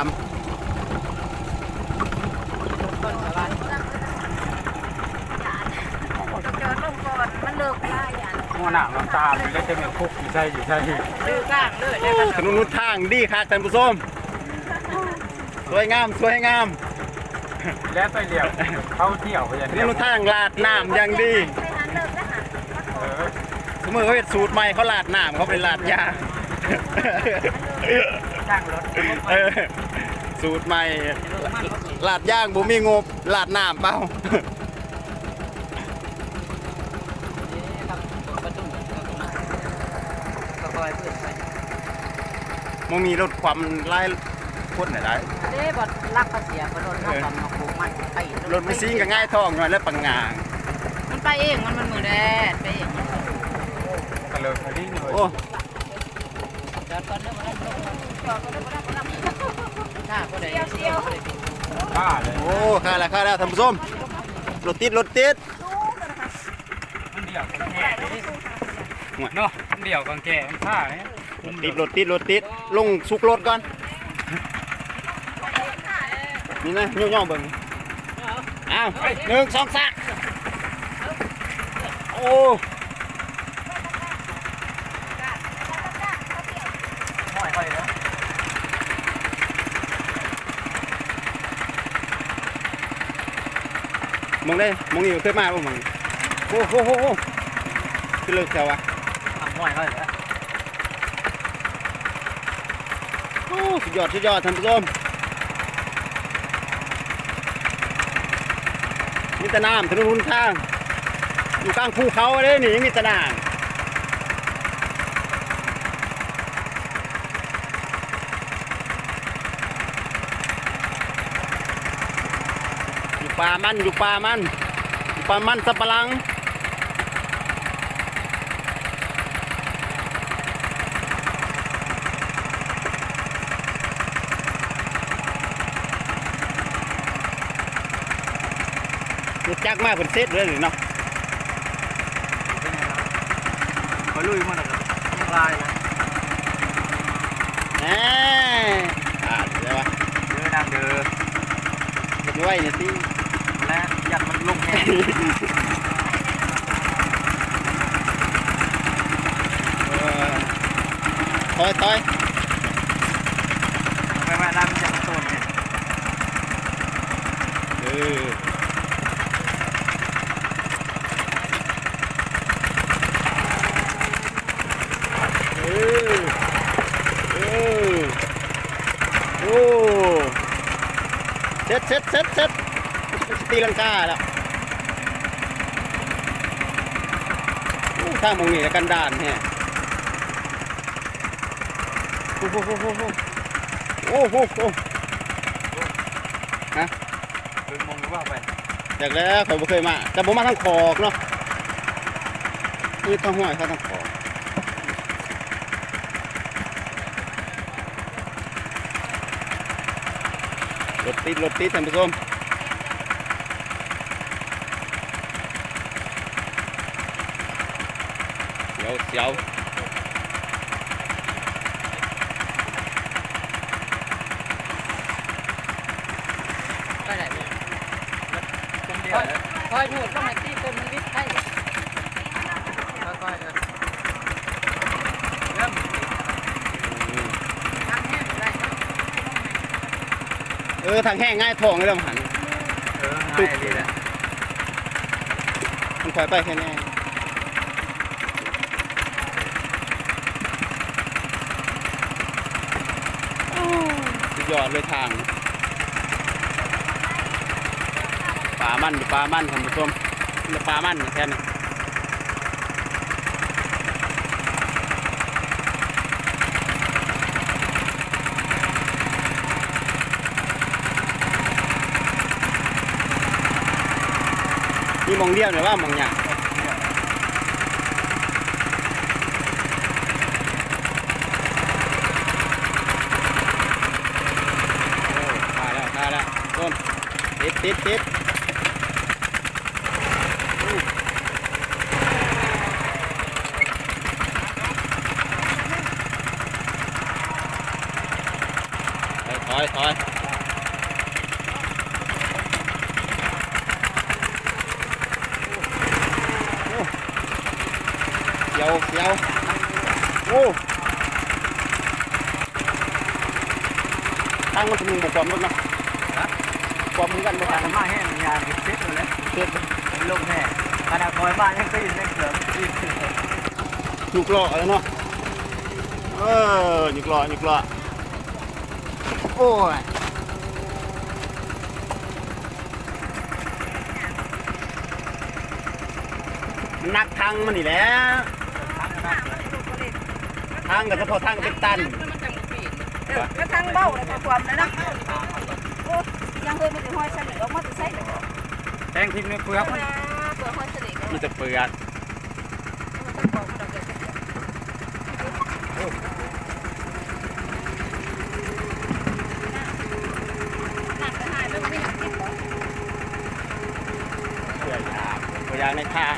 ามต้นสวรรค์เจอลงก่อนมันเลิกได้อะหัวหน้าน้ำตาลแล้วจะมีคุกอยู่ใช่อยู่ใช่ดื้อก้างเลยได้กันถนนนุนทางดีค่ะท่านผู้ชมสวยงามสวยงามแล้วไปเลี้ยวเข้าเที่ยวไปอย่างถนเดียนวนุนทางลาดน้ำอย่างดีไปหาเลิกแล้วค่ะเออสมมติเขาเป็นสูตรใหม่เขาลาดน้ำเขาเป็นลาดยาจ้างรถเออ สูตรใหม่ลาดย่างบ่มีงบลาดน้ำเปล่าประตูก็คอยเพื่อนไปมันมีรถความไล่คนไหนได้เด้บดรักภาษีบดรถเข้ากับมาปลูกมันไปรถมันซิ่งก็ง่ายท้องหน่อยแล้วปังงาง มันไปเองมันมันมือแดดไปเองกระเลิกคดีเลยโอ้จอดก่อนเด้อมาแล้วจอดก่อนเด้อมาแล้ว มาแล้วถ้าก็ได้เที่าเลยโอ้ค่าแล้วค่าแล้วท่านผู้ชมรถติดรถติดมันเดี่ยวกันแก่เนาะมันเดี่ยวกันแก่มันฆ่าเนี่ยติดรถติดรถติดลงสุกรถก่อนนี่นะย่องๆเบิ่งอ้าวหนึ่งสองสามโอ้ ห้อยไปแล้ว มองได้มองนี่เคยมาบ่มองโอ้โหโหโหคือเลิกแล้ววะห้อยไปแล้วโอ้สุดยอดสุดยอดท่านผู้ชมมีแต่น้ำถนนหนทาง อยู่กลางภูเขาเลยนี่ยังมีแต่น้ำ อยู่ป่ามันอยู่ป่ามันอยู่ป่ามันสับปะหลังรถจักรมากเป็นเซตเลยเนาะไปลุยมันนะครับยังลายนะแหมอ่าเดี๋ยววะเดินทางเดินเห็นไว้เนี่ยที่ และยันมันลงแห้งเออถอยถอยไปมาน้ำจากต้นเนี่ยเออเออเออโอ้เซ็ตเซ็ตเซ็ตเซ็ต ตีลังกาแล้วโอ้ทางมองนี่แล้วกันดานแฮะโอ้โหโอ้โหโอ้โหโอ้โหโอ้โหเดินมองว่าไปจากแล้วเขาบ่เคยมา แต่ผมมาทางขอกเนาะคือทางห้วยเขาทางขอกรถติดรถติดท่านผู้ชม เสียวเสียวไปไหนคนเดียวเลยคอยหูดต้องให้ตีต้นมันวิทย์ให้ค่อยๆเดินเริ่มทางแห้งได้เออทางแห้งง่ายท้องเลยเราหันเออง่ายดีนะมันคอยไปแค่นี้ สุดยอดเลยทางป่ามันป่ามันท่านผู้ชมป่ามันแค่นี้มีมองเดียวเนี่ยว่ามองหยาโอ้ตายแล้วตายแล้วต้น ติดติดติดถอยถอยเสียวเสียวโอ้ตั้งมันจะมีบุกความรถนาะค วามมือกันบ่ทาทังนมาแห้งยาติดเช็ดเลยเกิดลงแน่ขนาดคอยบ้านยังก็ยินยังเสือยินยุกล้อแล้วเนาะเออยุกล้อยุกล้อโอ้ยนักทางมันนี่แหละทางกับเฉพาะทางเป็นตันก็ทั้งเบ้าเลยความเลยนะโอ้ ยังเคยมันจะห้อยเฉลี่ยออกมาจะใช่เลยแทงทิมในเปลือเปมันลือกห้อเฉลี่ยมีแต่เปลือกมันต้องบอกเราเกิดหนักไปหายแล้วไม่ยากกินเปลือกยาเปลือกยางในทา